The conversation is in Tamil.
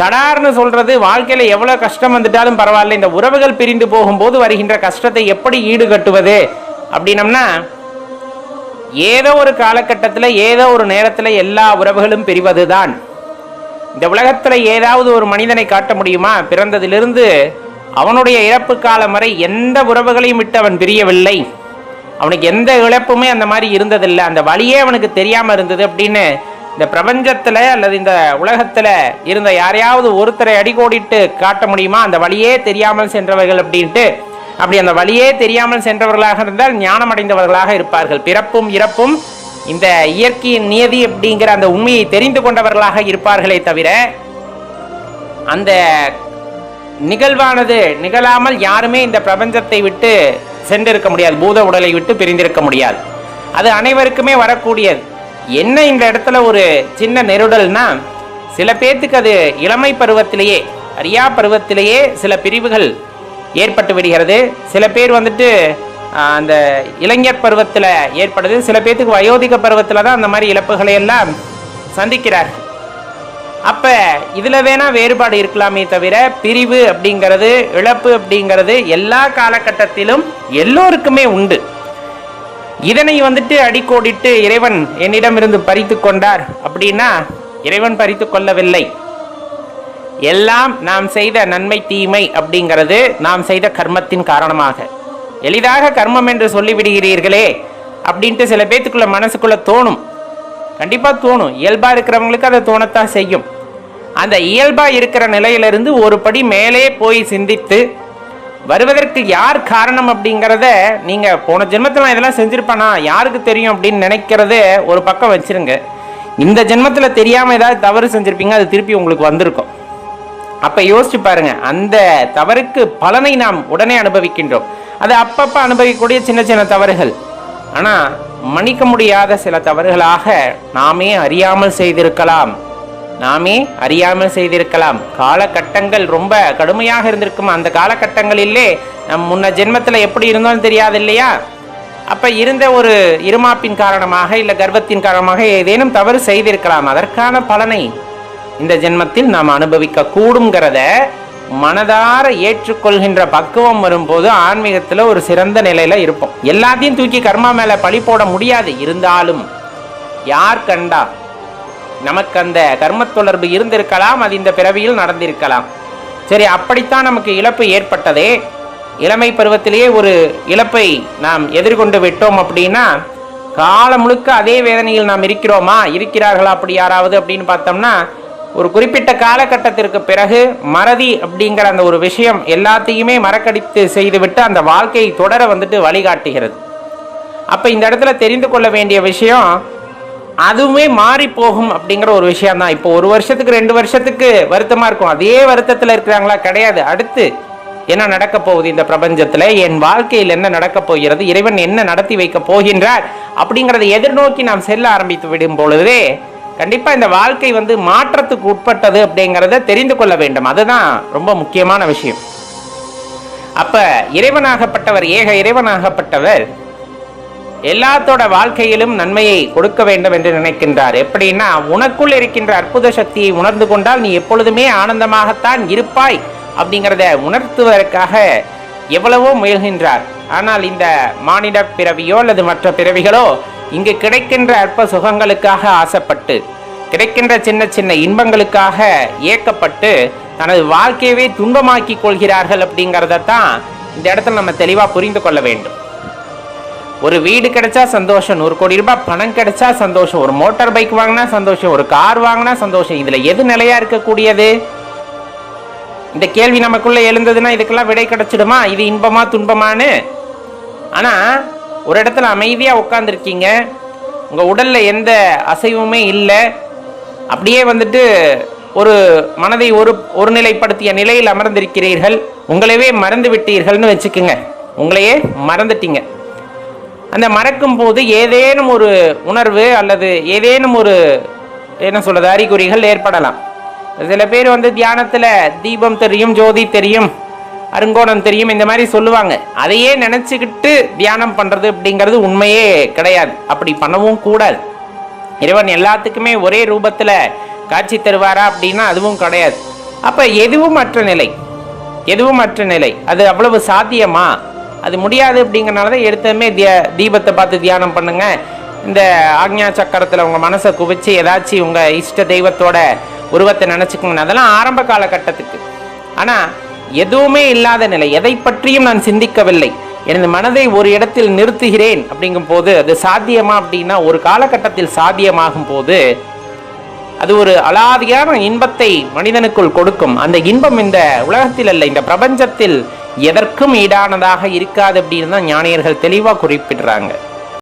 சடார்னு சொல்றது வாழ்க்கையில எவ்வளவு கஷ்டம் வந்துட்டாலும் பரவாயில்ல. இந்த உறவுகள் பிரிந்து போகும்போது வருகின்ற கஷ்டத்தை எப்படி ஈடுகட்டுவது? அப்படின்னம்னா ஏதோ ஒரு காலகட்டத்தில் ஏதோ ஒரு நேரத்தில் எல்லா உறவுகளும் பிரிவது தான் இந்த உலகத்தில் ஏதாவது ஒரு மனிதனை காட்ட முடியுமா? பிறந்ததிலிருந்து அவனுடைய இறப்பு காலம் வரை எந்த உறவுகளையும் விட்டு அவன் பிரியவில்லை. அவனுக்கு எந்த இழப்புமே அந்த மாதிரி இருந்ததில்லை. அந்த வழியே அவனுக்கு தெரியாமல் இருந்தது அப்படின்னு இந்த பிரபஞ்சத்தில் அல்லது இந்த உலகத்தில் இருந்த யாரையாவது ஒருத்தரை அடிக்கோடிட்டு காட்ட முடியுமா? அந்த வழியே தெரியாமல் சென்றவர்கள் அப்படின்ட்டு. அப்படி அந்த வழியே தெரியாமல் சென்றவர்களாக இருந்தால் ஞானம் அடைந்தவர்களாக இருப்பார்கள். பிறப்பும் இறப்பும் இந்த இயற்கையின் நியதி அப்படிங்கிற அந்த உண்மையை தெரிந்து கொண்டவர்களாக இருப்பார்களே தவிர அந்த நிகழ்வானது நிகழாமல் யாருமே இந்த பிரபஞ்சத்தை விட்டு சென்றிருக்க முடியாது. பூத உடலை விட்டு பிரிந்திருக்க முடியாது. அது அனைவருக்குமே வரக்கூடியது. என்ன இந்த இடத்துல ஒரு சின்ன நெருடல்னா சில பேர்த்துக்கு அது இளமை பருவத்திலேயே அரியா பருவத்திலேயே சில பிரிவுகள் ஏற்பட்டு விடுகிறது. சில பேர் வந்துட்டு அந்த இளைஞர் பருவத்தில் ஏற்படுது. சில பேர்த்துக்கு வயோதிக பருவத்தில் தான் அந்த மாதிரி இழப்புகளை எல்லாம் சந்திக்கிறார். அப்போ இதில் வேணால் வேறுபாடு இருக்கலாமே தவிர பிரிவு அப்படிங்கிறது இழப்பு அப்படிங்கிறது எல்லா காலகட்டத்திலும் எல்லோருக்குமே உண்டு. இதனை வந்துட்டு அடிக்கோடிட்டு இறைவன் என்னிடமிருந்து பறித்து கொண்டார். அப்படின்னா இறைவன் பறித்து கொள்ளவில்லை. எல்லாம் நாம் செய்த நன்மை தீமை அப்படிங்கிறது நாம் செய்த கர்மத்தின் காரணமாக. எளிதாக கர்மம் என்று சொல்லிவிடுகிறீர்களே அப்படின்ட்டு சில பேத்துக்குள்ள மனசுக்குள்ள தோணும். கண்டிப்பாக தோணும். இயல்பாக இருக்கிறவங்களுக்கு அதை தோணத்தான் செய்யும். அந்த இயல்பாக இருக்கிற நிலையிலிருந்து ஒரு படி மேலே போய் சிந்தித்து வருவதற்கு யார் காரணம் அப்படிங்கிறத நீங்கள் போன ஜென்மத்தில் நான் இதெல்லாம் செஞ்சுருப்பேனா? யாருக்கு தெரியும் அப்படின்னு நினைக்கிறதே ஒரு பக்கம் வச்சுருங்க. இந்த ஜென்மத்தில் தெரியாமல் ஏதாவது தவறு செஞ்சுருப்பீங்க அது திருப்பி உங்களுக்கு வந்திருக்கும். அப்போ யோசிச்சு பாருங்க அந்த தவறுக்கு பலனை நாம் உடனே அனுபவிக்கின்றோம். அது அப்பப்போ அனுபவிக்கக்கூடிய சின்ன சின்ன தவறுகள். ஆனால் மன்னிக்க முடியாத சில தவறுகளாக நாமே அறியாமல் செய்திருக்கலாம். நாமே அறியாமல் செய்திருக்கலாம். காலகட்டங்கள் ரொம்ப கடுமையாக இருந்திருக்கும்? அந்த காலகட்டங்களிலே நம் முன்ன ஜென்மத்தில் எப்படி இருந்தோம்னு தெரியாது இல்லையா அப்போ இருந்த ஒரு இருமாப்பின் காரணமாக இல்லை கர்ப்பத்தின் காரணமாக ஏதேனும் தவறு செய்திருக்கலாம். அதற்கான பலனை இந்த ஜென்மத்தில் நாம் அனுபவிக்க கூடுங்கிறத மனதார ஏற்றுக்கொள்கின்ற பக்குவம் வரும்போது ஆன்மீகத்தில் ஒரு சிறந்த நிலையில் இருப்போம். எல்லாத்தையும் தூக்கி கர்மா மேலே பழி போட முடியாது. இருந்தாலும் யார் கண்டா நமக்கு அந்த கர்ம தொடர்பு இருந்திருக்கலாம் அது இந்த பிறவியில் நடந்திருக்கலாம். சரி அப்படித்தான் நமக்கு இழப்பு ஏற்பட்டதே. இளமை பருவத்திலேயே ஒரு இழப்பை நாம் எதிர்கொண்டு விட்டோம் அப்படின்னா காலம் முழுக்க அதே வேதனையில் நாம் இருக்கிறோமா? இருக்கிறார்களா அப்படி யாராவது அப்படின்னு பார்த்தோம்னா ஒரு குறிப்பிட்ட காலகட்டத்திற்கு பிறகு மறதி அப்படிங்கிற அந்த ஒரு விஷயம் எல்லாத்தையுமே மறக்கடித்து செய்துவிட்டு அந்த வாழ்க்கையை தொடர வந்துட்டு வழிகாட்டுகிறது. அப்போ இந்த இடத்துல தெரிந்து கொள்ள வேண்டிய விஷயம் அதுவுமே மாறி போகும் அப்படிங்கிற ஒரு விஷயம் தான் இப்போ ஒரு வருஷத்துக்கு ரெண்டு வருஷத்துக்கு வருத்தமாக இருக்கும். அதே வருத்தத்தில் இருக்கிறாங்களா? கிடையாது. அடுத்து என்ன நடக்க போகுது இந்த பிரபஞ்சத்தில்? என் வாழ்க்கையில் என்ன நடக்க போகிறது? இறைவன் என்ன நடத்தி வைக்க போகின்றார்? அப்படிங்கிறத எதிர்நோக்கி நாம் செல்ல ஆரம்பித்து விடும் பொழுதே கண்டிப்பாக இந்த வாழ்க்கை வந்து மாற்றத்துக்கு உட்பட்டது அப்படிங்கிறத தெரிந்து கொள்ள வேண்டும். அதுதான் ரொம்ப முக்கியமான விஷயம். அப்ப இறைவனாகப்பட்டவர் ஏக இறைவனாகப்பட்டவர் எல்லாத்தோட வாழ்க்கையிலும் நன்மையை கொடுக்க வேண்டும் என்று நினைக்கின்றார். எப்படின்னா உனக்குள் இருக்கின்ற அற்புத சக்தியை உணர்ந்து கொண்டால் நீ எப்பொழுதுமே ஆனந்தமாகத்தான் இருப்பாய் அப்படிங்கிறத உணர்த்துவதற்காக எவ்வளவோ முயல்கின்றார். ஆனால் இந்த மானிட பிறவியோ அல்லது மற்ற பிறவிகளோ இங்கு கிடைக்கின்ற அற்ப சுகங்களுக்காக ஆசைப்பட்டு கிடைக்கின்ற சின்ன சின்ன இன்பங்களுக்காக ஏக்கப்பட்டு தனது வாழ்க்கையவே துன்பமாக்கி கொள்கிறார்கள் அப்படிங்கிறத தான் இந்த இடத்துல நம்ம தெளிவாக புரிந்து கொள்ள வேண்டும். ஒரு வீடு கிடைச்சா சந்தோஷம் நூறு கோடி ரூபாய் பணம் கிடைச்சா சந்தோஷம் ஒரு மோட்டார் பைக் வாங்கினா சந்தோஷம் ஒரு கார் வாங்கினா சந்தோஷம். இதுல எது நிலையா இருக்கக்கூடியது? இந்த கேள்வி நமக்குள்ள எழுந்ததுன்னா இதுக்கெல்லாம் விடை கிடைச்சிடுமா? இது இன்பமா துன்பமான்னு? ஆனா ஒரு இடத்துல அமைதியா உட்காந்துருக்கீங்க உங்க உடல்ல எந்த அசைவுமே இல்லை. அப்படியே வந்துட்டு ஒரு மனதை ஒரு ஒருநிலைப்படுத்திய நிலையில் அமர்ந்திருக்கிறீர்கள். உங்களையே மறந்து விட்டீர்கள்னு வச்சுக்கோங்க. உங்களையே மறந்துட்டீங்க. அந்த மறக்கும் போது ஏதேனும் ஒரு உணர்வு அல்லது ஏதேனும் ஒரு என்ன சொல்றது அறிகுறிகள் ஏற்படலாம். சில பேர் வந்து தியானத்துல தீபம் தெரியும் ஜோதி தெரியும் அருங்கோணம் தெரியும் இந்த மாதிரி சொல்லுவாங்க. அதையே நினைச்சுக்கிட்டு தியானம் பண்றது அப்படிங்கிறது உண்மையே கிடையாது. அப்படி பண்ணவும் கூடாது. இறைவன் எல்லாத்துக்குமே ஒரே ரூபத்துல காட்சி தருவாரா அப்படின்னா அதுவும் கிடையாது. அப்ப எதுவும் மற்ற நிலை? எதுவும் மற்ற நிலை? அது அவ்வளவு சாத்தியமா? அது முடியாது அப்படிங்கிறனால தான் எடுத்ததுமே திய தீபத்தை பார்த்து தியானம் பண்ணுங்கள் இந்த ஆக்ஞா சக்கரத்தில் உங்கள் மனசை குவிச்சு ஏதாச்சும் உங்கள் இஷ்ட தெய்வத்தோட உருவத்தை நினச்சிக்கோங்க. அதெல்லாம் ஆரம்ப காலகட்டத்துக்கு. ஆனால் எதுவுமே இல்லாத நிலை. எதை பற்றியும் நான் சிந்திக்கவில்லை. எனது மனதை ஒரு இடத்தில் நிறுத்துகிறேன் அப்படிங்கும் போது அது சாத்தியமா அப்படின்னா ஒரு காலகட்டத்தில் சாத்தியமாகும் போது அது ஒரு அலாதியான இன்பத்தை மனிதனுக்குள் கொடுக்கும். அந்த இன்பம் இந்த உலகத்தில் அல்ல இந்த பிரபஞ்சத்தில் எதற்கும் ஈடானதாக இருக்காது அப்படின்னு தான் ஞானியர்கள் தெளிவாக குறிப்பிடுறாங்க.